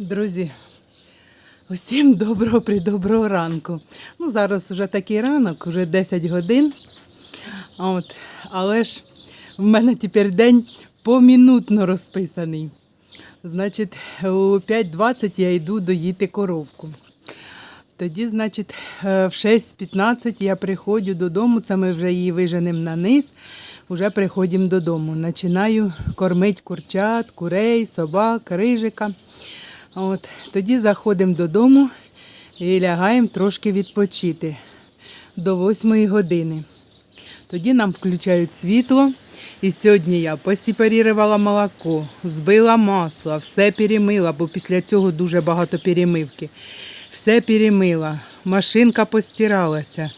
Друзі, усім доброго придоброго ранку. Ну, зараз вже такий ранок, вже 10 годин. От, але ж в мене тепер день помінутно розписаний. Значить, у 5.20 я йду доїти коровку. Тоді, значить, е, в 6.15 я приходжу додому, це ми вже її виженемо на низ, вже приходимо додому. Починаю кормити курчат, курей, собак, рижика. От, тоді заходимо додому і лягаємо трошки відпочити до 8 години. Тоді нам включають світло. І сьогодні я посепарірувала молоко, збила масло, все перемила, бо після цього дуже багато перемивки. Все перемила, машинка постиралася.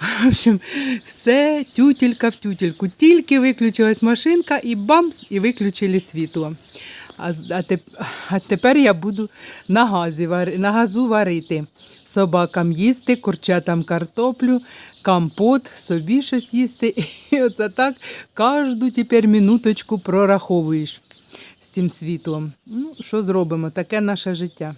В общем, все тютелька в тютельку. Тільки виключилась машинка і бамс, і виключили світло. А, а, теп, а тепер я буду на, газі, на газу варити. Собакам їсти, курчатам картоплю, компот, собі щось їсти. І оце так кожну тепер минуточку прораховуєш з цим світлом. Ну, що зробимо? Таке наше життя.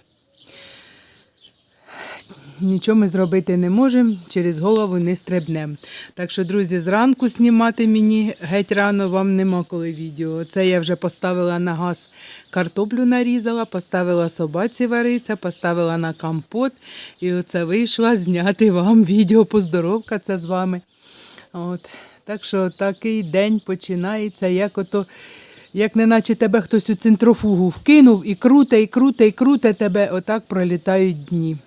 Нічого ми зробити не можемо, через голову не стрибнемо. Так що, друзі, зранку знімати мені геть рано вам нема коли відео. Це я вже поставила на газ картоплю нарізала, поставила собаці вариться, поставила на компот. І оце вийшла зняти вам відео. Поздоровка це з вами. От. Так що такий день починається, як ото. Як неначе тебе хтось у центрофугу вкинув і круте, і круте, і круте тебе, отак пролітають дні.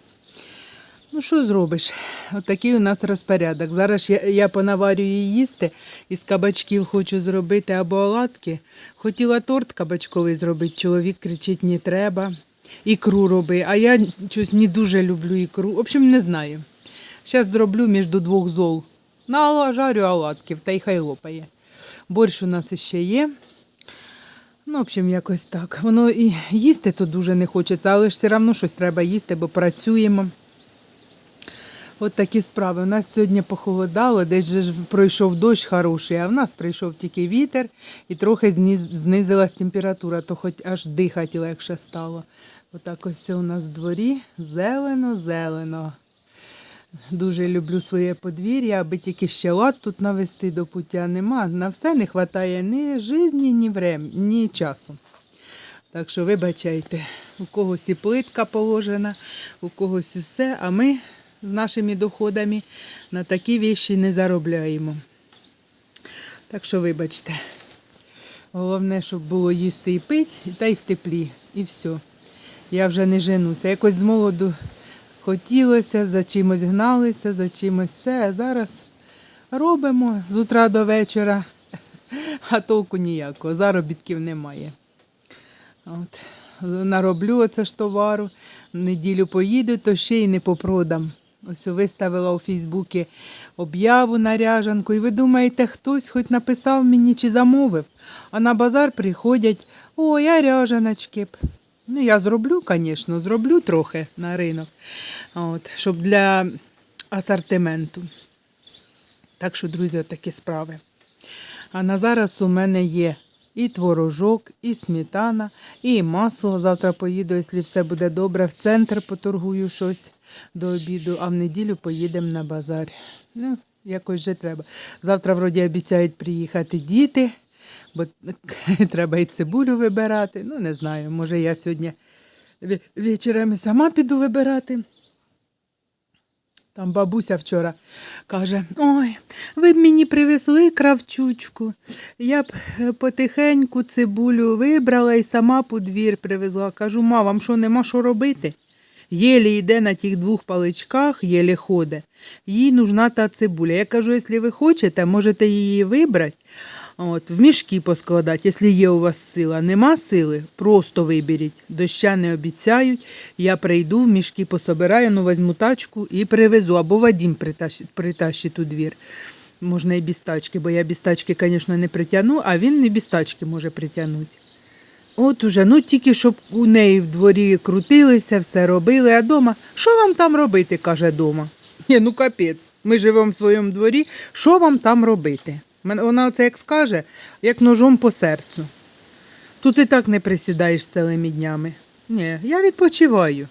Ну, що зробиш? Отакий у нас розпорядок. Зараз я, я понаварюю їсти, із кабачків хочу зробити або оладки. Хотіла торт кабачковий зробити, чоловік кричить, не треба. Ікру роби, а я щось не дуже люблю ікру. В общем, не знаю. Зараз зроблю між двох зол. Налажарю оладків та й хай лопає. Борщ у нас іще є. Ну, в общем, якось так. Воно і їсти то дуже не хочеться, але ж все одно щось треба їсти, бо працюємо. От такі справи. У нас сьогодні похолодало, десь же пройшов дощ хороший, а в нас прийшов тільки вітер і трохи зниз- знизилась температура, то хоч аж дихати легше стало. Отак ось це у нас в дворі зелено, зелено. Дуже люблю своє подвір'я, аби тільки ще лад тут навести до пуття нема. На все не вистачає ні житті, ні врем, ні часу. Так що вибачайте, у когось і плитка положена, у когось і все, а ми з нашими доходами на такі віші не заробляємо. Так що вибачте. Головне, щоб було їсти і пити, та й в теплі, і все. Я вже не женуся. Якось з молоду хотілося, за чимось гналися, за чимось все. А зараз робимо з утра до вечора, а толку ніякого, заробітків немає. От. Нароблю оце ж товару, неділю поїду, то ще й не попродам. Ось виставила у Фейсбуці об'яву на ряжанку. І ви думаєте, хтось хоч написав мені чи замовив, а на базар приходять, ой, а ряжаночки б. Ну, я зроблю, звісно, зроблю трохи на ринок, от, щоб для асортименту. Так що, друзі, такі справи. А на зараз у мене є і творожок, і сметана, і масло. Завтра поїду, якщо все буде добре, в центр поторгую щось до обіду, а в неділю поїдемо на базар. Ну, якось вже треба. Завтра, вроді, обіцяють приїхати діти, бо треба і цибулю вибирати. Ну, не знаю, може я сьогодні ве- вечорами сама піду вибирати. Там бабуся вчора каже: Ой, ви б мені привезли кравчучку. Я б е, потихеньку цибулю вибрала і сама по двір привезла. Кажу, ма, вам що нема що робити? Єлі йде на тих двох паличках, єлі ходить. Їй нужна та цибуля. Я кажу, якщо ви хочете, можете її вибрати, от, в мішки поскладати, якщо є у вас сила. Нема сили, просто виберіть. Доща не обіцяють. Я прийду, в мішки пособираю, ну візьму тачку і привезу. Або Вадім притащить, притащить у двір. Можна і без тачки, бо я без тачки, звісно, не притягну, а він не без тачки може притягнути. От уже, ну тільки щоб у неї в дворі крутилися, все робили, а дома, що вам там робити, каже дома. Ні, ну капець, ми живемо в своєму дворі, що вам там робити? Вона оце як скаже, як ножом по серцю. Тут і так не присідаєш цілими днями. Ні, я відпочиваю.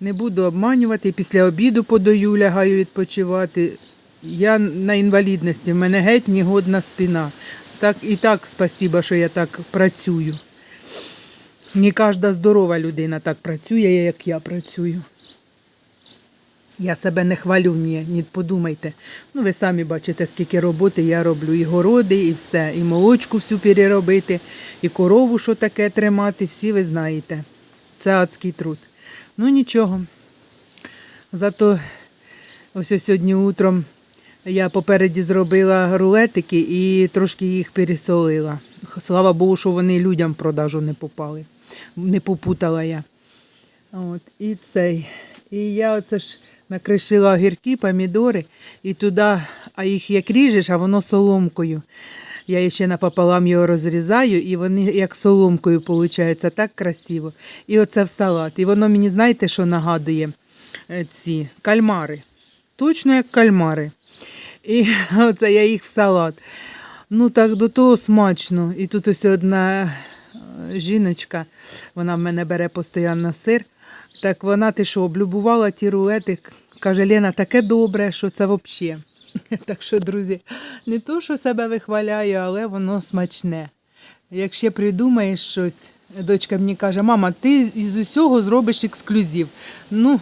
Не буду обманювати. Після обіду подаю, лягаю відпочивати. Я на інвалідності, в мене геть негодна спина. Так, і так спасіба, що я так працюю. Не кожна здорова людина так працює, як я працюю. Я себе не хвалю, ні, ні, подумайте. Ну, ви самі бачите, скільки роботи я роблю. І городи, і все, і молочку всю переробити, і корову, що таке тримати, всі ви знаєте. Це адський труд. Ну нічого. Зато ось сьогодні утром я попереді зробила рулетики і трошки їх пересолила. Слава Богу, що вони людям в продажу не попали. Не попутала я. От, і цей. І я оце ж накришила огірки, помідори, і туди, а їх як ріжеш, а воно соломкою. Я ще напополам його розрізаю, і вони як соломкою виходить, так красиво. І оце в салат. І воно мені, знаєте, що нагадує Е, ці кальмари. Точно як кальмари. І оце я їх в салат. Ну так до того смачно. І тут ось одна е, жіночка, вона в мене бере постійно сир. Так вона ти що, облюбувала ті рулети, каже Лена, таке добре, що це взагалі. Так що, друзі, не то, що себе вихваляю, але воно смачне. Якщо придумаєш щось, дочка мені каже, мама, ти із усього зробиш ексклюзив. Ну,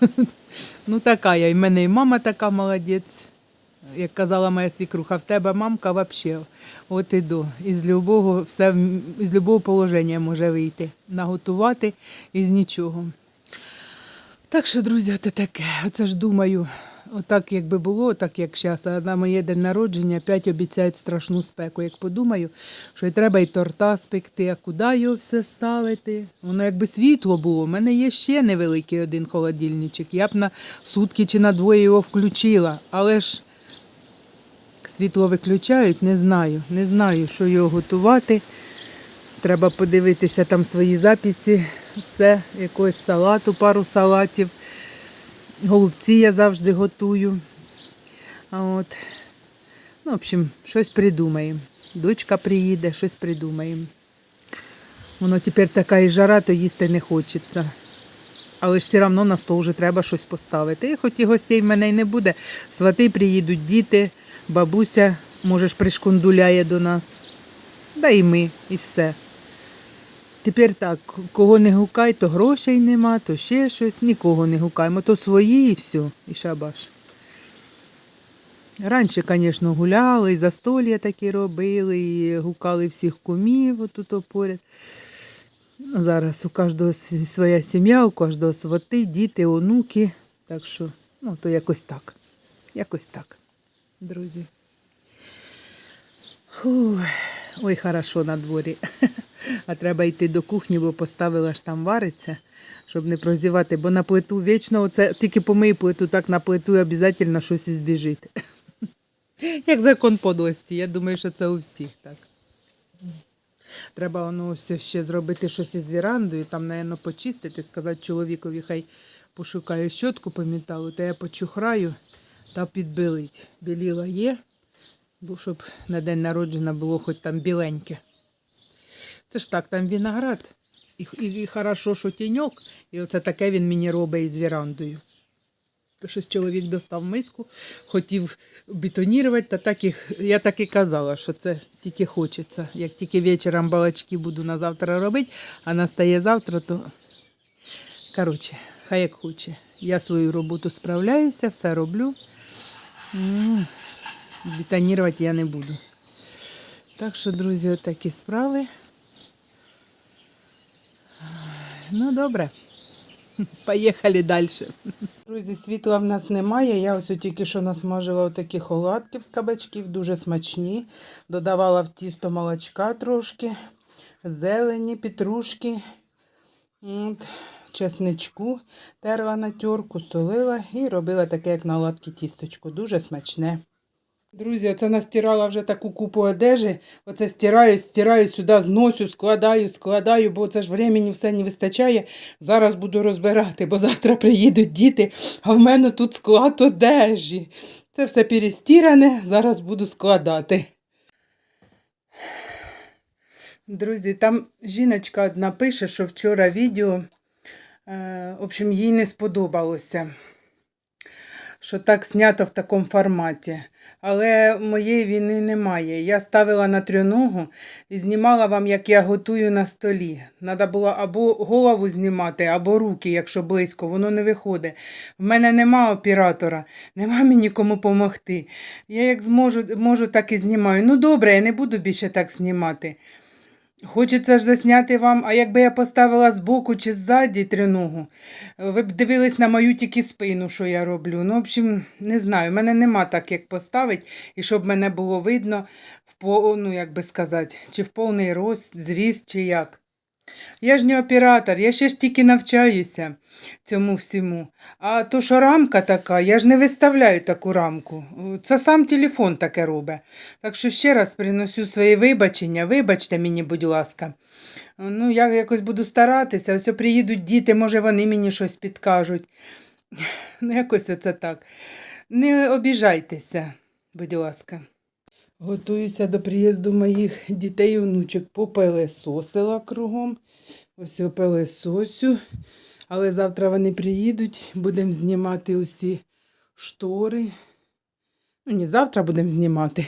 ну така я. І в мене і мама така молодець. Як казала моя свікруха, в тебе мамка взагалі. От і до. Із любого, все, із любого положення може вийти. Наготувати із нічого. Так що, друзі, це таке. Оце ж думаю, отак якби було, так як зараз. А на моє день народження п'ять обіцяють страшну спеку. Як подумаю, що і треба і торта спекти, а куди його все ставити? Воно якби світло було. У мене є ще невеликий один холодильничок. Я б на сутки чи на двоє його включила. Але ж світло виключають, не знаю. Не знаю, що його готувати. Треба подивитися там свої записи, все, якогось салату, пару салатів. Голубці я завжди готую. От. Ну, в общем, щось придумаємо. Дочка приїде, щось придумаємо. Воно тепер така і жара, то їсти не хочеться. Але ж все одно на стол вже треба щось поставити. І хоч і гостей в мене й не буде. Свати приїдуть діти, бабуся, може ж, пришкундуляє до нас. Да і ми, і все. Тепер так, кого не гукай, то грошей нема, то ще щось, нікого не гукаємо, то свої і все, і шабаш. Раніше, звісно, гуляли, і застолья такі робили, і гукали всіх кумів отут поряд. Ну, Зараз у кожного своя сім'я, у кожного свати, діти, онуки. Так що, ну, то якось так. Якось так, друзі. Фух. Ой, хорошо на дворі. А треба йти до кухні, бо поставила ж там вариться, щоб не прозівати, бо на плиту вічно, оце тільки помий плиту, так на плиту і обов'язково щось і збіжить. Як закон подлості, я думаю, що це у всіх так. Треба воно ось ще зробити щось із вірандою, там, напевно, почистити, сказати чоловікові, хай пошукає щотку по металу, та я почухраю та підбілить. Біліла є, щоб на день народження було хоч там біленьке. Це ж так, там виноград. І, і, і хорошо, що тіньок, і оце таке він мені робить із вірандою. Щось чоловік достав миску, хотів бетонірувати, та так і, я так і казала, що це тільки хочеться. Як тільки вечором балачки буду на завтра робити, а настає завтра, то коротше, хай як хоче. Я свою роботу справляюся, все роблю. Бетонірувати я не буду. Так що, друзі, отакі справи. Ну, добре. Поїхали далі. Друзі, світла в нас немає. Я ось тільки що насмажила такі оладків з кабачків, дуже смачні. Додавала в тісто молочка трошки, зелені, петрушки, от, чесничку, терла на терку, солила і робила таке, як на оладки тісточко. Дуже смачне. Друзі, оце настирала вже таку купу одежі. Оце стираю, стираю сюди, зносю, складаю, складаю, бо це ж времени все не вистачає. Зараз буду розбирати, бо завтра приїдуть діти, а в мене тут склад одежі. Це все перестіране, зараз буду складати. Друзі, там жіночка одна пише, що вчора відео, е, в общем, їй не сподобалося, що так знято в такому форматі. Але моєї війни немає. Я ставила на трьоногу і знімала вам, як я готую на столі. Треба було або голову знімати, або руки, якщо близько, воно не виходить. В мене нема оператора, нема мені кому допомогти. Я як зможу, можу, так і знімаю. Ну добре, я не буду більше так знімати. Хочеться ж засняти вам, а якби я поставила збоку чи ззаді триногу, ви б дивились на мою тільки спину, що я роблю. Ну, в общем, не знаю, в мене нема так, як поставить, і щоб мене було видно, в по, ну, як би сказати, чи в повний рост, чи як. Я ж не оператор, я ще ж тільки навчаюся цьому всьому. А то, що рамка така, я ж не виставляю таку рамку. Це сам телефон таке робить. Так що ще раз приношу свої вибачення. Вибачте мені, будь ласка. Ну, я якось буду старатися. Ось приїдуть діти, може, вони мені щось підкажуть. Ну, якось оце так. Не обіжайтеся, будь ласка. Готуюся до приїзду моїх дітей і внучок. Попелесосила кругом. Ось пелесосю. Але завтра вони приїдуть, будемо знімати усі штори. Ну, не завтра будемо знімати,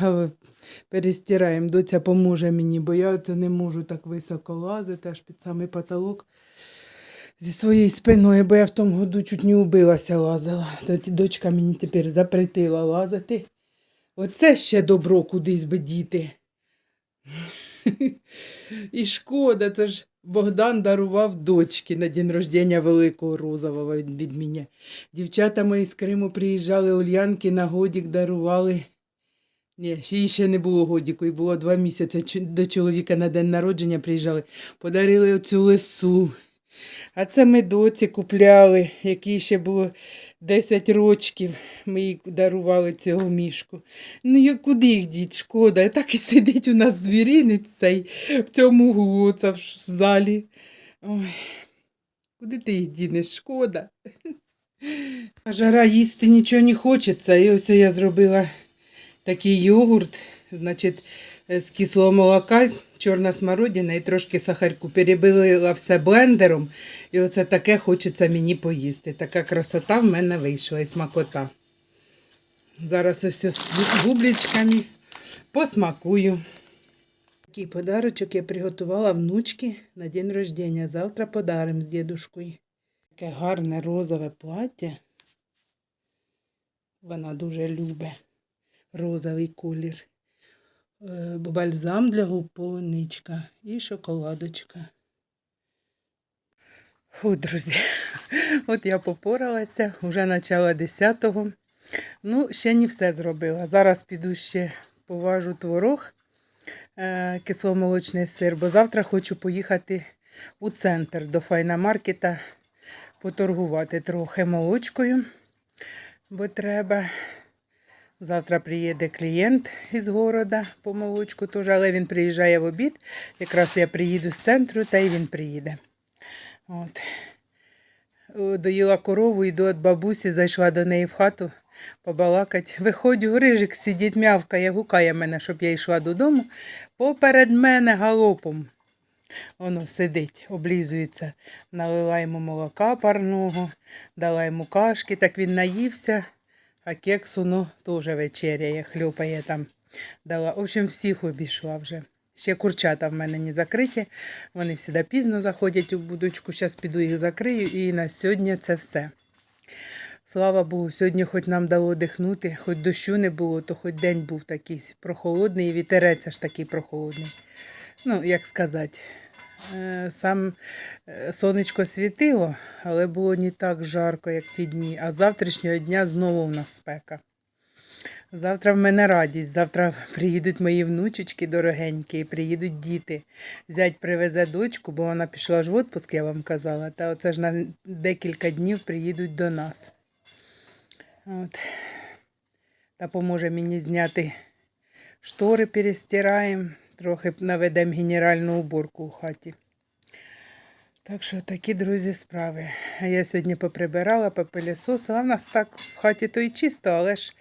перестираємо. Доця поможе мені, бо я це не можу так високо лазити, аж під самий потолок зі своєю спиною, бо я в тому году чуть не убилася лазила. Тоді дочка мені тепер запретила лазити. Оце ще добро кудись би діти. І шкода, це ж Богдан дарував дочки на день рождення великого розового від мене. Дівчата мої з Криму приїжджали Ульянки на годік дарували. Ні, ще їй ще не було годіку, і було два місяці до чоловіка на день народження приїжджали, подарили оцю лису. А це ми доці купляли, якій ще було 10 рочків. Ми їй дарували цього мішку. Ну, як куди їх діть, шкода. Так і сидить у нас звіринець цей в цьому оце в залі. Ой, куди ти їх дінеш? Шкода. А жара їсти нічого не хочеться. І ось я зробила такий йогурт, значить, з кислого молока, чорна смородина і трошки сахарку. Перебила все блендером. І оце таке хочеться мені поїсти. Така красота в мене вийшла і смакота. Зараз ось з гублічками посмакую. Такий подарочок я приготувала внучки на день рождення. Завтра подарим з дідушкою. Таке гарне розове плаття. Вона дуже любить розовий колір. Е, Бальзам для губ і шоколадочка. Фу, друзі, от я попоралася, вже начало 10-го. Ну, ще не все зробила. Зараз піду ще поважу творог, е, кисломолочний сир, бо завтра хочу поїхати у центр до файнамаркета поторгувати трохи молочкою, бо треба. Завтра приїде клієнт із города по молочку теж, але він приїжджає в обід. Якраз я приїду з центру, та й він приїде. От. Доїла корову, йду від бабусі, зайшла до неї в хату побалакать. Виходжу, рижик сидить, м'явкає, гукає мене, щоб я йшла додому. Поперед мене галопом. Воно сидить, облізується. Налила йому молока парного, дала йому кашки, так він наївся, а кексу ну, теж вечеряє, хлюпає там. Дала. В общем, всіх обійшла вже. Ще курчата в мене не закриті. Вони завжди пізно заходять у будочку. Зараз піду їх закрию. І на сьогодні це все. Слава Богу, сьогодні хоч нам дало дихнути, хоч дощу не було, то хоч день був такий прохолодний, і вітерець аж такий прохолодний. Ну, як сказати, сам е, сонечко світило, але було не так жарко, як ті дні. А з завтрашнього дня знову в нас спека. Завтра в мене радість. Завтра приїдуть мої внучечки дорогенькі, приїдуть діти. Зять привезе дочку, бо вона пішла ж в відпуск, я вам казала. Та оце ж на декілька днів приїдуть до нас. От. Та поможе мені зняти штори, перестираємо, трохи наведемо генеральну уборку у хаті. Так що такі, друзі, справи. А я сьогодні поприбирала, попилісосила. В нас так в хаті то й чисто, але ж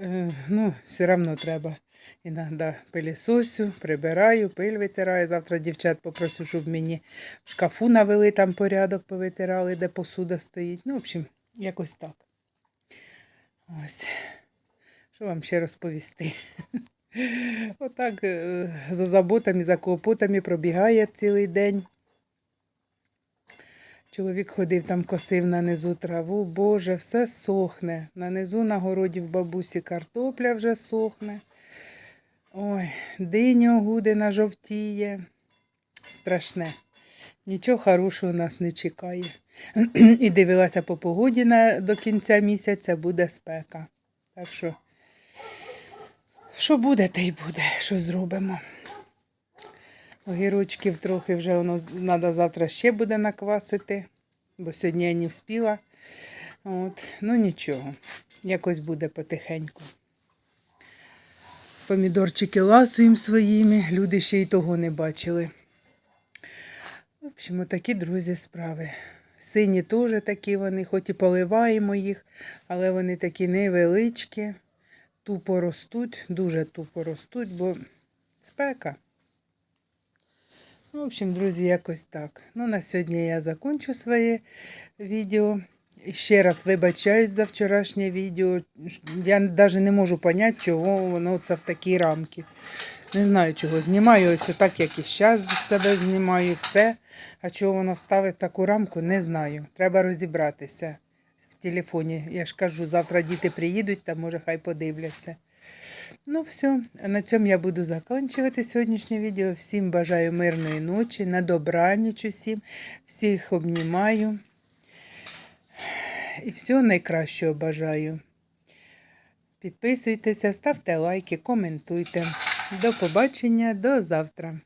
е, ну, все одно треба. Іноді пилісосю, прибираю, пиль витираю. Завтра дівчат попрошу, щоб мені в шкафу навели там порядок, повитирали, де посуда стоїть. Ну, в общем, якось так. Ось. Що вам ще розповісти? Отак е, за заботами, за клопотами пробігає цілий день. Чоловік ходив там, косив на низу траву. Боже, все сохне. На низу на городі в бабусі картопля вже сохне. Ой, диня гудина жовтіє. Страшне. Нічого хорошого нас не чекає. І дивилася по погоді на, до кінця місяця буде спека. Так що, що буде, те й буде, що зробимо. Огірочків трохи вже воно треба завтра ще буде наквасити, бо сьогодні я не вспіла. От. Ну нічого, якось буде потихеньку. Помідорчики ласуємо своїми, люди ще й того не бачили. В общем, такі друзі справи. Сині теж такі вони, хоч і поливаємо їх, але вони такі невеличкі, тупо ростуть, дуже тупо ростуть, бо спека. Ну, в общем, друзі, якось так. Ну, на сьогодні я закончу своє відео. І ще раз вибачаюсь за вчорашнє відео. Я навіть не можу зрозуміти, чого воно це в такій рамці. Не знаю, чого. Знімаю ось так, як і зараз себе знімаю, все. А чого воно вставить в таку рамку, не знаю. Треба розібратися телефоні. Я ж кажу, завтра діти приїдуть, та може хай подивляться. Ну, все, на цьому я буду закінчувати сьогоднішнє відео. Всім бажаю мирної ночі, на добраніч усім. Всіх обнімаю. І всього найкращого бажаю. Підписуйтеся, ставте лайки, коментуйте. До побачення, до завтра.